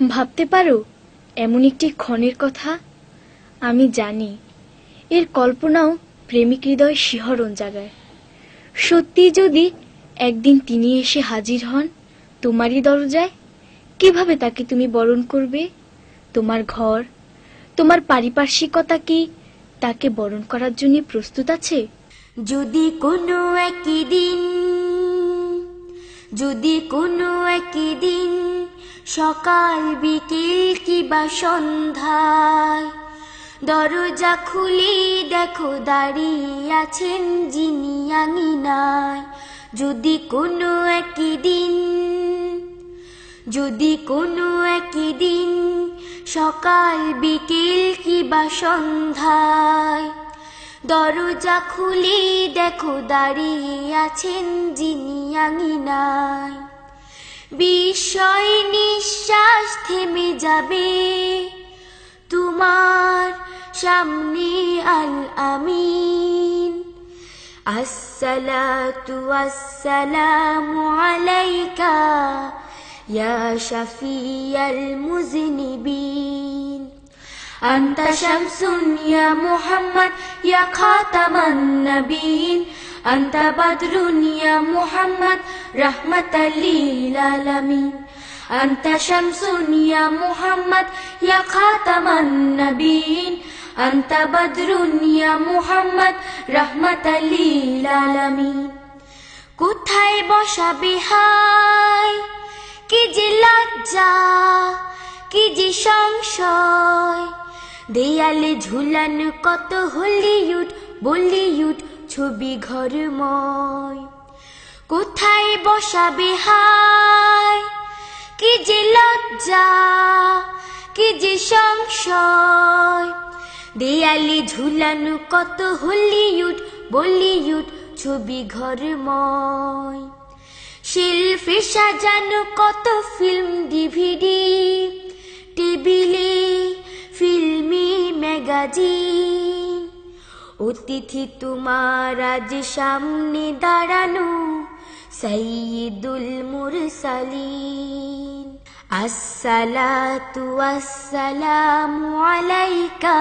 ভাবতে পারো, এমন একটি ক্ষণের কথা? আমি জানি, এর কল্পনাও প্রেমিক হৃদয় শিহরণ জাগায়। সত্যি যদি একদিন তিনি এসে হাজির হন তোমারই দরজায়, কীভাবে তাকে তুমি বরণ করবে? তোমার ঘর, তোমার পারিপার্শ্বিকতা কি তাকে বরণ করার জন্য প্রস্তুত আছে? যদি কোনো একই দিন, যদি কোনো একই দিন সকাল বিকেল কিবা সন্ধ্যায়। দরজা খুলে দেখো দাঁড়িয়ে আছেন যিনি আঙিনায় যদি কোনো একই দিন, যদি কোনো একই দিন সকাল বিকেল কিবা সন্ধ্যায়। দরজা খুলে দেখো দাঁড়িয়ে আছেন যিনি আঙিনায় বিস্ময় নিঃশ্বাস থেমে যাবে তোমার সামনে আল আমিন আসসালাতু আসসালামু আলাইকা ইয়া শাফিয়াল মুজনিবিন। আনতা শামসুন ইয়া মুহাম্মদ ইয়া খাতামান নবীন। أنت بدر يا محمد رحمة للعالمين أنت شمس يا محمد يا خاتم النبيين أنت بدر يا محمد رحمة للعالمين কোথায় বসাবে হাই কি যে লজ্জা কি যে সংশয় দেয়ালে ঝুলানো কত হলিউড বলিউড ছবি ঘর ঘরময়। কোথায় বসাবে হাই কি যে লজ্জা, কি যে সংশয়। দেয়ালে ঝুলানো কত হলিউড, বলিউড ছবি ঘর ঘরময়। শিল্পে সাজানো কত ফিল্ম ডিভিডি, টেবিলে, ফিল্মি ম্যাগাজিন। অতিথি তোমার আজ সামনে দাঁড়ানো সঈদুল মুরসালিন। আসসালাতু আসসালামু আলাইকা,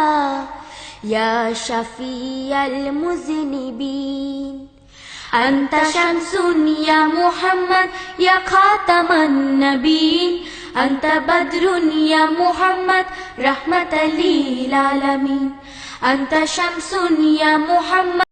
ইয়া শাফিয়াল মুজনিবিন। আনতা শামসুন ইয়া মুহাম্মদ, ইয়া খাতামান নবীন। أنت بدر يا محمد رحمة للعالمين. أنت شمس يا محمد